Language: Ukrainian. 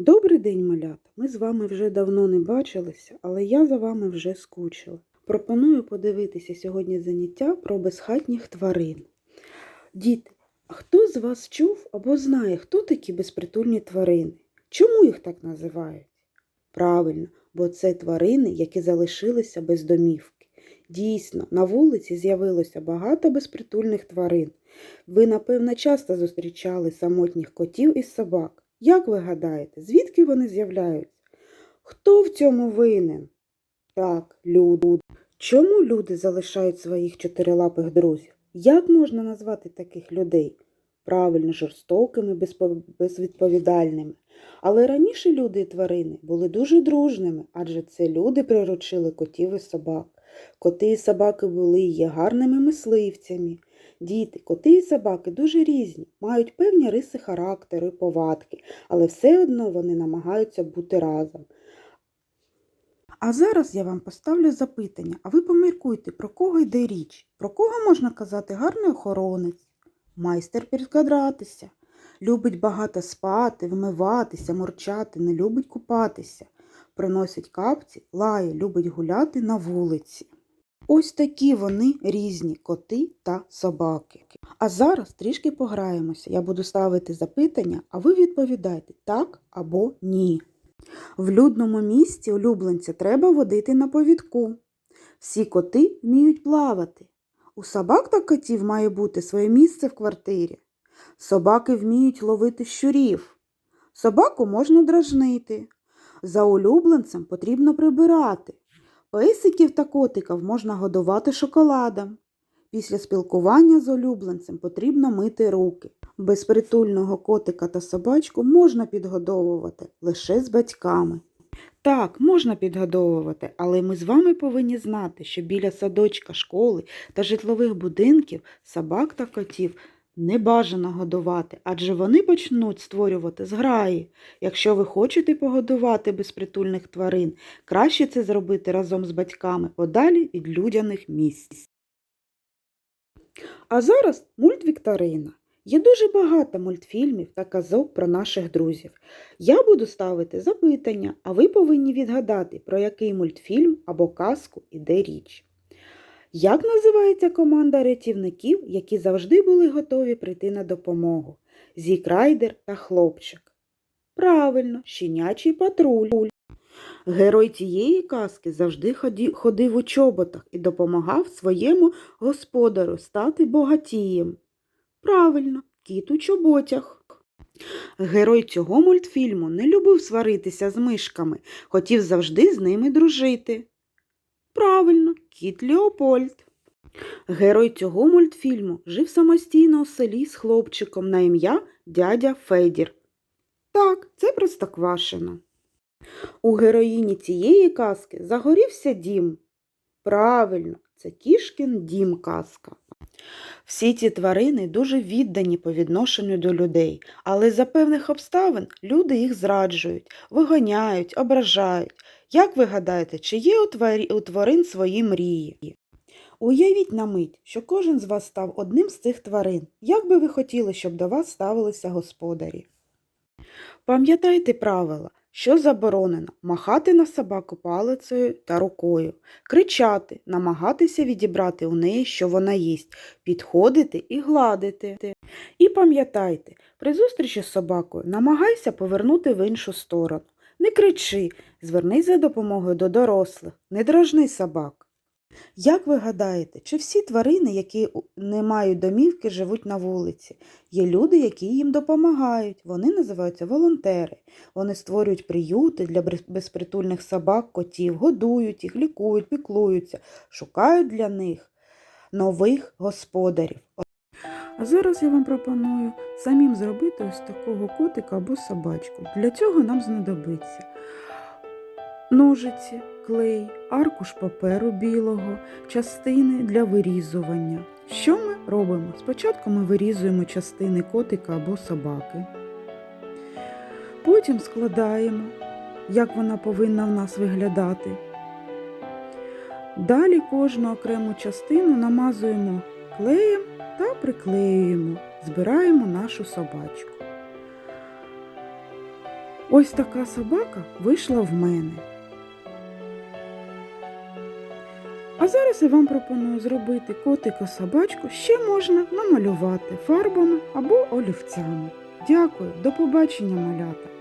Добрий день, малята! Ми з вами вже давно не бачилися, але я за вами вже скучила. Пропоную подивитися сьогодні заняття про безхатніх тварин. Діти, а хто з вас чув або знає, хто такі безпритульні тварини? Чому їх так називають? Правильно, бо це тварини, які залишилися без домівки. Дійсно, на вулиці з'явилося багато безпритульних тварин. Ви, напевно, часто зустрічали самотніх котів і собак. Як ви гадаєте, звідки вони з'являються? Хто в цьому винен? Так, люди. Чому люди залишають своїх чотирилапих друзів? Як можна назвати таких людей? Правильно, жорстокими, безвідповідальними. Але раніше люди і тварини були дуже дружними, адже це люди приручили котів і собак. Коти і собаки були є гарними мисливцями. Діти, коти і собаки дуже різні, мають певні риси характеру і повадки, але все одно вони намагаються бути разом. А зараз я вам поставлю запитання, а ви поміркуйте, про кого йде річ, про кого можна казати гарний охоронець, майстер підкадратися, любить багато спати, вмиватися, мурчати, не любить купатися, приносить капці, лає, любить гуляти на вулиці. Ось такі вони різні коти та собаки. А зараз трішки пограємося. Я буду ставити запитання, а ви відповідайте так або ні. В людному місці улюбленця треба водити на повідку. Всі коти вміють плавати. У собак та котів має бути своє місце в квартирі. Собаки вміють ловити щурів. Собаку можна дражнити. За улюбленцем потрібно прибирати. Песиків та котиків можна годувати шоколадом. Після спілкування з улюбленцем потрібно мити руки. Безпритульного котика та собачку можна підгодовувати лише з батьками. Так, можна підгодовувати, але ми з вами повинні знати, що біля садочка, школи та житлових будинків собак та котів не бажано годувати, адже вони почнуть створювати зграї. Якщо ви хочете погодувати безпритульних тварин, краще це зробити разом з батьками подалі від людяних місць. А зараз мультвікторина. Є дуже багато мультфільмів та казок про наших друзів. Я буду ставити запитання, а ви повинні відгадати, про який мультфільм або казку іде річ. Як називається команда рятівників, які завжди були готові прийти на допомогу? Зік Райдер та хлопчик. Правильно, щенячий патруль. Герой цієї казки завжди ходив у чоботах і допомагав своєму господарю стати богатієм. Правильно, кіт у чоботях. Герой цього мультфільму не любив сваритися з мишками, хотів завжди з ними дружити. Правильно, кіт Леопольд. Герой цього мультфільму жив самостійно у селі з хлопчиком на ім'я дядя Федір. Так, це Простоквашино. У героїні цієї казки загорівся дім. Правильно, це кішкін дім казка. Всі ці тварини дуже віддані по відношенню до людей, але за певних обставин люди їх зраджують, виганяють, ображають. Як ви гадаєте, чи є у, тварин свої мрії? Уявіть на мить, що кожен з вас став одним з цих тварин. Як би ви хотіли, щоб до вас ставилися господарі? Пам'ятайте правила, що заборонено махати на собаку палицею та рукою, кричати, намагатися відібрати у неї, що вона їсть, підходити і гладити. І пам'ятайте, при зустрічі з собакою намагайся повернути в іншу сторону. Не кричи, звернись за допомогою до дорослих, не дражни собак. Як ви гадаєте, чи всі тварини, які не мають домівки, живуть на вулиці? Є люди, які їм допомагають. Вони називаються волонтери. Вони створюють приюти для безпритульних собак, котів, годують їх, лікують, піклуються, шукають для них нових господарів. А зараз я вам пропоную самим зробити ось такого котика або собачку. Для цього нам знадобиться ножиці, клей, аркуш паперу білого, частини для вирізування. Що ми робимо? Спочатку ми вирізуємо частини котика або собаки. Потім складаємо, як вона повинна в нас виглядати. Далі кожну окрему частину намазуємо клеєм та приклеюємо, збираємо нашу собачку. Ось така собака вийшла в мене. А зараз я вам пропоную зробити котика собачку ще можна намалювати фарбами або олівцями. Дякую, до побачення, малята!